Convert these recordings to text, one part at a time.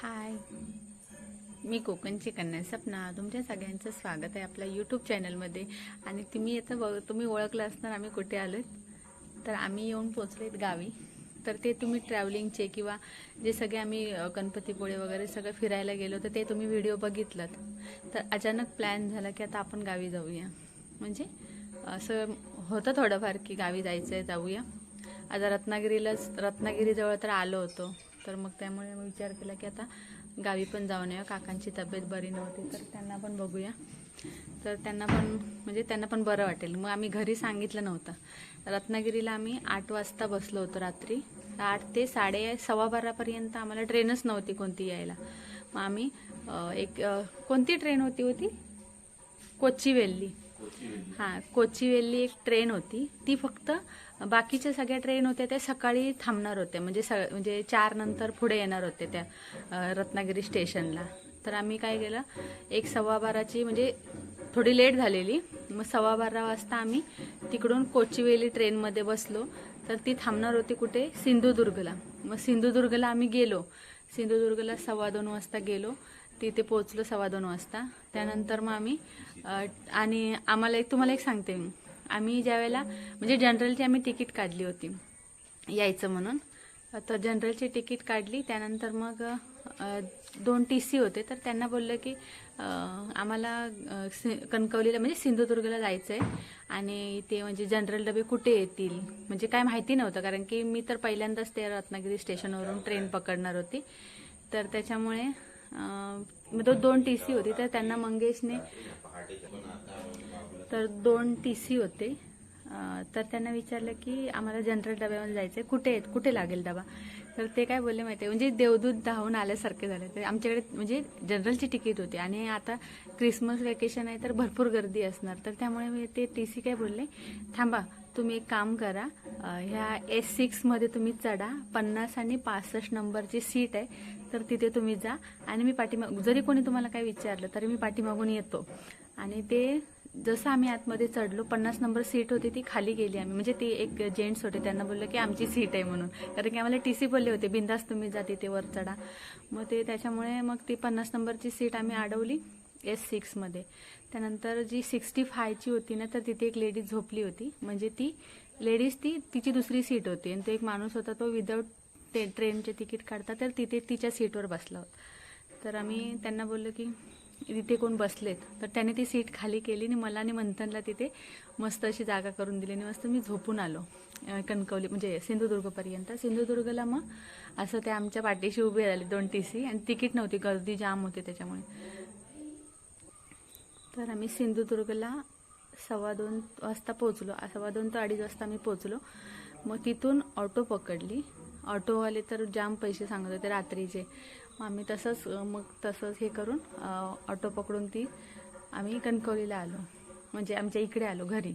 हाय मी कोकणची कन्या सपना. तुमच्या सगळ्यांचं स्वागत आहे आपल्या यूट्यूब चॅनलमध्ये आणि तुम्ही आता बघ तुम्ही ओळखलं असणार आम्ही कुठे आलोत तर आम्ही येऊन पोचलेत गावी. तर ते तुम्ही ट्रॅव्हलिंगचे किंवा जे सगळे आम्ही गणपतीपुळे वगैरे सगळं फिरायला गेलो तर ते तुम्ही व्हिडिओ बघितलात. तर अचानक प्लॅन झाला की आता आपण गावी जाऊया. म्हणजे असं होतं थोडंफार की गावी जायचं आहे जाऊया. आता रत्नागिरीलाच रत्नागिरीजवळ तर आलो होतो. तर मग त्यामुळे मी विचार केला की आता गावी पण जाऊन या काकांची तब्येत बरी नव्हती तर त्यांना पण बघूया. तर त्यांना पण म्हणजे त्यांना पण बरं वाटेल. मग आम्ही घरी सांगितलं नव्हतं. रत्नागिरीला आम्ही आठ वाजता बसलो होतो रात्री. आठ ते साडे सव्वा बारापर्यंत आम्हाला ट्रेनच नव्हती कोणती यायला. मग आम्ही एक कोणती ट्रेन होती होती? कोच्चीवेल्ली. हां कोच्चीवेल्ली एक ट्रेन होती. ती फक्त बाकीच्या सगळ्या ट्रेन होत्या त्या सकाळी थांबणार होत्या. म्हणजे स म्हणजे चार नंतर पुढे येणार होते त्या रत्नागिरी स्टेशनला. तर आम्ही काय केलं एक सव्वा बाराची म्हणजे थोडी लेट झालेली मग सव्वा बारा वाजता आम्ही तिकडून कोचीवेली ट्रेनमध्ये बसलो. तर ती थांबणार होती कुठे? सिंधुदुर्गला. मग सिंधुदुर्गला आम्ही गेलो. सिंधुदुर्गला सव्वा दोन वाजता गेलो. तिथे पोचलो सव्वा दोन वाजता. त्यानंतर मग आम्ही आणि आम्हाला एक तुम्हाला एक सांगते मी. आम्ही ज्यावेळेला म्हणजे जनरलची आम्ही तिकीट काढली होती यायचं म्हणून. तर जनरलची तिकीट काढली. त्यानंतर मग दोन टी सी होते. तर त्यांना बोललं की आम्हाला सि- कणकवलीला म्हणजे सिंधुदुर्गला जायचं आहे आणि ते म्हणजे जनरल डबे कुठे येतील? म्हणजे काय माहिती नव्हतं. कारण की मी तर पहिल्यांदाच ते रत्नागिरी स्टेशनवरून ट्रेन पकडणार होती. तर त्याच्यामुळे मग तो दोन टी सी होती तर त्यांना मंगेशने तर दोन टी सी होते तर त्यांना विचारलं की आम्हाला जनरल डब्यामध्ये जायचं आहे कुठे आहेत? कुठे लागेल डबा? तर ते काय बोलले माहिती आहे? म्हणजे देवदूत धावून आल्यासारखे झाले. ते आमच्याकडे म्हणजे जनरलची तिकीट होती. आणि आता क्रिसमस वेकेशन आहे तर भरपूर गर्दी असणार. तर त्यामुळे मी ते टी सी काय बोलले थांबा तुम्ही एक काम करा. ह्या एस सिक्समध्ये तुम्ही चढा. पन्नास आणि पासष्ट नंबरची सीट आहे. तर तिथे तुम्ही जा. आणि मी पाठीमाग जरी कोणी तुम्हाला काही विचारलं तरी मी पाठीमागून येतो. आणि ते जसं आम्ही आतमध्ये चढलो पन्नास नंबर सीट होती ती खाली गेली आम्ही. म्हणजे ती एक जेंट्स होते त्यांना बोललं की आमची सीट आहे म्हणून. कारण की आम्हाला टी सी बोलले होते. बिंदास तुम्ही जा तिथे वर चढा. मग ते त्याच्यामुळे मग ती पन्नास नंबरची सीट आम्ही अडवली एस सिक्समध्ये त्यानंतर जी सिक्स्टी फायची होती ना तर तिथे एक लेडीज झोपली होती. म्हणजे ती लेडीज ती तिची दुसरी सीट होती. आणि तो एक माणूस होता तो विदाऊट ते ट्रेनचे तिकीट काढतात तर तिथे तिच्या सीटवर बसला होता. तर आम्ही त्यांना बोललो की तिथे कोण बसलेत? तर त्याने ती सीट खाली केली आणि मला आणि मंथनला तिथे मस्त अशी जागा करून दिली आणि मस्त मी झोपून आलो कणकवली म्हणजे सिंधुदुर्गपर्यंत. सिंधुदुर्गला मग असं ते आमच्या पाठीशी उभे झाले दोन टी सी आणि तिकीट नव्हती गर्दी जाम होती त्याच्यामुळे. तर आम्ही सिंधुदुर्गला सव्वा दोन वाजता पोचलो सव्वा दोन ते अडीच वाजता आम्ही पोचलो मग तिथून ऑटो पकडली. ऑटोवाले तर जाम पैसे सांगत होते रात्रीचे. मग आम्ही तसंच मग तसंच हे करून ऑटो पकडून ती आम्ही कणकवलीला आलो. म्हणजे आमच्या इकडे आलो घरी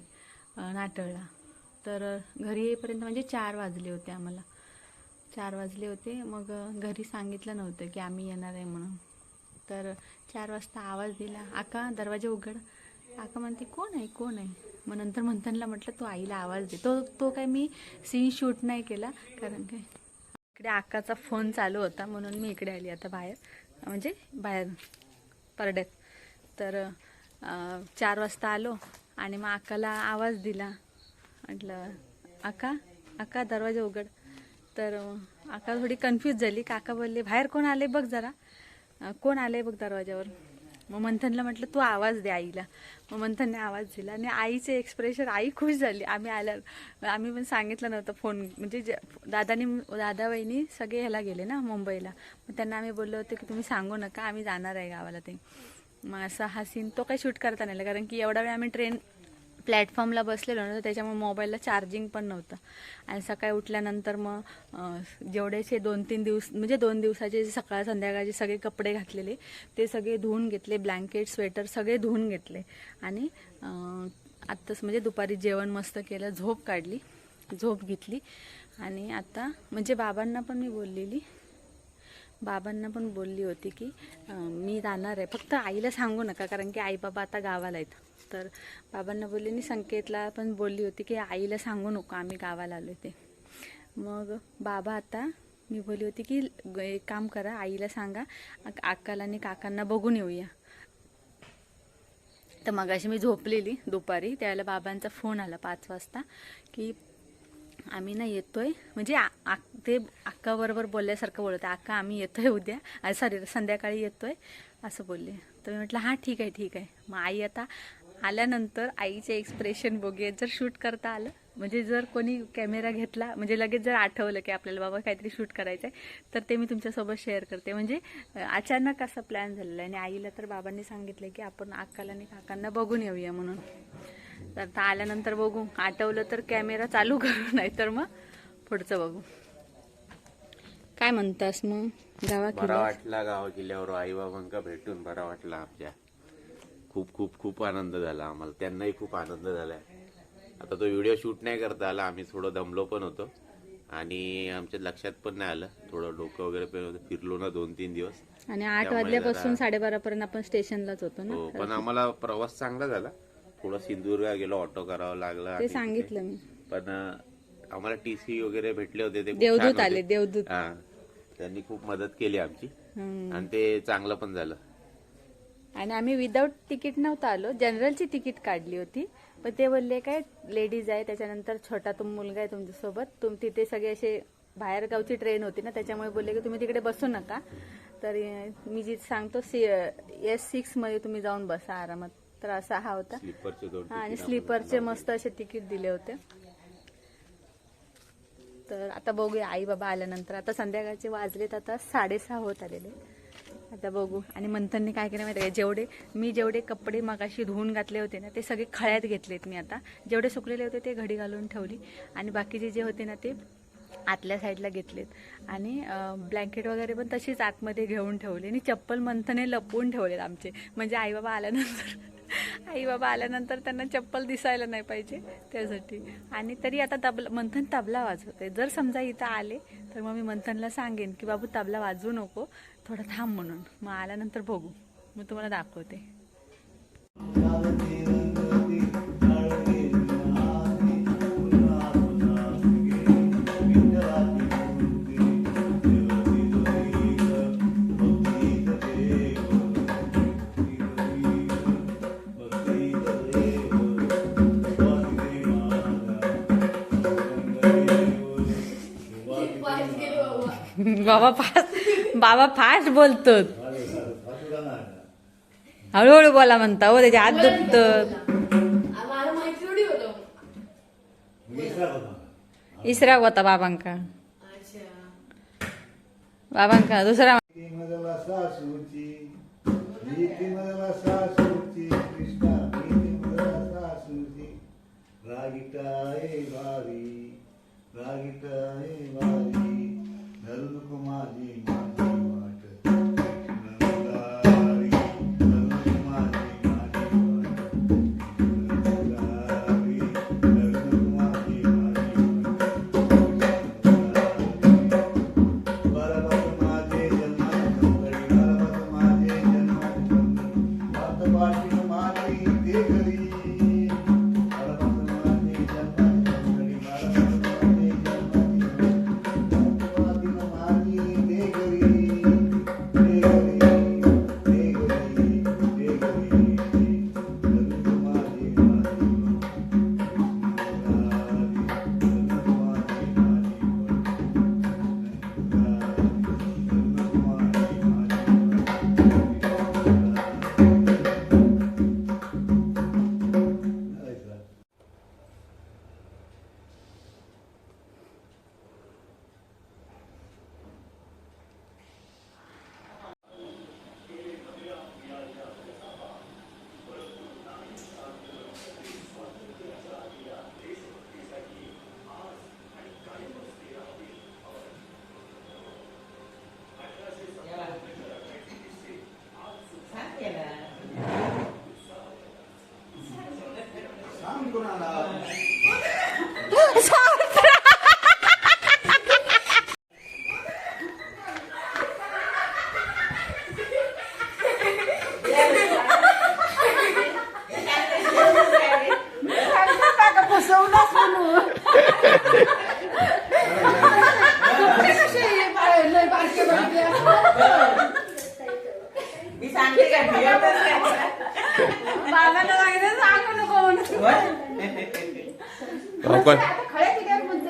नाटळला तर घरी येईपर्यंत म्हणजे चार वाजले होते आम्हाला. चार वाजले होते मग घरी सांगितलं नव्हतं की आम्ही येणार आहे म्हणून. तर चार वाजता आवाज दिला आका दरवाजा उघड. आका म्हणते कोण आहे कोण आहे? मग नंतर मंथनला म्हटलं तो आईला आवाज दे. तो तो काय मी सीन शूट नाही केला कारण काय? इकडे आकाचा फोन चालू होता म्हणून मी इकडे आली आता बाहेर. म्हणजे बाहेर परड्यात. तर चार वाजता आलो आणि मग आकाला आवाज दिला. म्हटलं आका आका दरवाजा उघड. तर अं, आका थोडी कन्फ्यूज झाली. काका बोलले बाहेर कोण आले बघ जरा. कोण आले बघ दरवाजावर? मग मंथनला म्हटलं तू आवाज दे आईला. मग मंथनने आवाज दिला आणि आईचे एक्सप्रेशन आई खुश झाली. आम्ही आल्या आम्ही पण सांगितलं नव्हतं फोन म्हणजे जे- दादानी दादा वहिनी सगळे ह्याला गेले ना मुंबईला. मग त्यांना आम्ही बोललो होतो की तुम्ही सांगू नका आम्ही जाणार आहे गावाला ते. मग असा हा सीन तो काही शूट करता नाही कारण की एवढा वेळ आम्ही ट्रेन प्लॅटफॉर्मला बसलेलो ना तर त्याच्यामुळे मोबाईलला चार्जिंग पण नव्हतं. आणि सकाळी उठल्यानंतर मग जेवढेचे दोन तीन दिवस म्हणजे दोन दिवसाचे जे सकाळ संध्याकाळचे सगळे कपडे घातलेले ते सगळे धुवून घेतले ब्लँकेट स्वेटर सगळे धुवून घेतले. आणि आत्ताच म्हणजे दुपारी जेवण मस्त केलं झोप काढली झोप घेतली. आणि आता म्हणजे बाबांना पण मी बोललेली बाबांना पण बोलली होती की मी जाणार आहे. फक्त आईला सांगू नका कारण की आई बाबा आता गावाला आहेत. तर बाबांना बोलले आणि संकेतला पण बोलली होती की आईला सांगू नको आम्ही गावाला आलो ते. मग बाबा आता मी बोलली होती की एक काम करा आईला सांगा अक्काला आणि काकांना बघून येऊया. तर मग अशी मी झोपलेली दुपारी त्यावेळेला बाबांचा फोन आला पाच वाजता की आम्ही ना येतोय. म्हणजे आ- आ- ते अक्काबरोबर बोलल्यासारखं बोलत अक्का आम्ही येतोय उद्या. सॉरी संध्याकाळी येतोय. असं बोलले. तर मी म्हटलं हां ठीक आहे ठीक आहे. मग आई आता आल्यानंतर आईचे एक्सप्रेशन बघूया. जर शूट करता आलं म्हणजे जर कोणी कॅमेरा घेतला म्हणजे लगेच जर आठवलं की आपल्याला बाबा काहीतरी शूट करायचं आहे तर ते मी तुमच्यासोबत शेअर करते. म्हणजे अचानक असा प्लॅन झालेला आणि आईला तर बाबांनी सांगितलं की आपण अक्काला आणि काकांना बघून येऊया म्हणून. तर आल्यानंतर बघू. आठवलं तर कॅमेरा चालू करू नाही तर मग पुढचं बघू. काय म्हणतास मग? गावा बरा वाटला गावा किल्ल्यावर आई बाबांका भेटून बरा वाटला आमच्या. खूप खूप खूप आनंद झाला आम्हाला. त्यांनाही खूप आनंद झालाय. आता तो व्हिडिओ शूट नाही करता आला आम्ही थोडं दमलो पण होतो. आणि आमच्या लक्षात पण नाही आलं. थोडं डोकं वगैरे पण फिरलो ना दोन तीन दिवस. आणि आठ वाजल्यापासून साडेबारा पर्यंत आपण स्टेशनलाच होतो ना हो पण आम्हाला प्रवास चांगला झाला. थोडं सिंधुदुर्ग गेलो ऑटो करावा लागला ते सांगितलं मी. पण आम्हाला टीसी वगैरे भेटले होते ते देवदूत. आले देवदूत. हा त्यांनी खूप मदत केली आमची. आणि ते चांगलं पण झालं. आणि आम्ही विदाऊट तिकीट नव्हतं आलो. जनरलची तिकीट काढली होती. पण ते बोलले काय लेडीज आहे त्याच्यानंतर छोटा तुम मुलगा आहे तुमच्यासोबत. तुम तिथे सगळे असे बाहेर गावची ट्रेन होती ना त्याच्यामुळे बोलले की तुम्ही तिकडे बसू नका. तर मी जी सांगतो सी एस सिक्समध्ये तुम्ही जाऊन बसा आरामात तर असा हा होता. हा आणि स्लीपरचे मस्त असे तिकीट दिले होते. तर आता बघूया आई बाबा आल्यानंतर. आता संध्याकाळचे वाजलेत आता साडेसहा होत आलेले. आता बघू. आणि मंथनने काय केलं माहिती आहे जेवढे मी जेवढे कपडे मगाशी धुवून घातले होते ना ते सगळे खळ्यात घेतलेत मी आता. जेवढे सुकलेले होते ते घडी घालून ठेवली. आणि बाकीचे जे होते ना ते आतल्या साईडला घेतलेत. आणि ब्लँकेट वगैरे पण तशीच आतमध्ये घेऊन ठेवली. आणि चप्पल मंथने लपवून ठेवलेत आमचे. म्हणजे आई बाबा आल्यानंतर. आई बाबा आल्यानंतर त्यांना चप्पल दिसायला नाही पाहिजे त्यासाठी. आणि तरी आता तबला मंथन तबला वाजवते जर समजा इथं आले तर मग मी मंथनला सांगेन की बाबू तबला वाजवू नको. थोडं थांब म्हणून. मग आल्यानंतर बघू. मग तुम्हाला दाखवते. बाबा फास्ट बाबा फास्ट बोलतो हळूहळू बोला म्हणता हो त्याच्या हात दुखत मला इसरा होता बाबांका. बाबांका दुसरा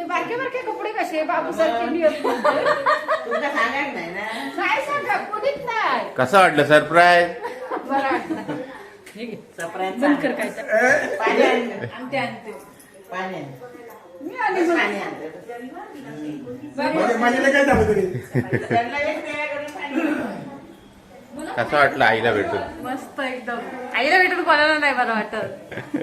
बारके बारके कपडे कसे बाबू सारखे मी होत म्हणते. तुला सांगायला नाही ना? काय सांगा? कोणीच नाही. कसं वाटलं? सरप्राईज बंद कर काय आणते आणते. मी आली. कसं वाटलं आईला भेटून? मस्त एकदम. आईला भेटून कोणाला नाही बरं वाटत.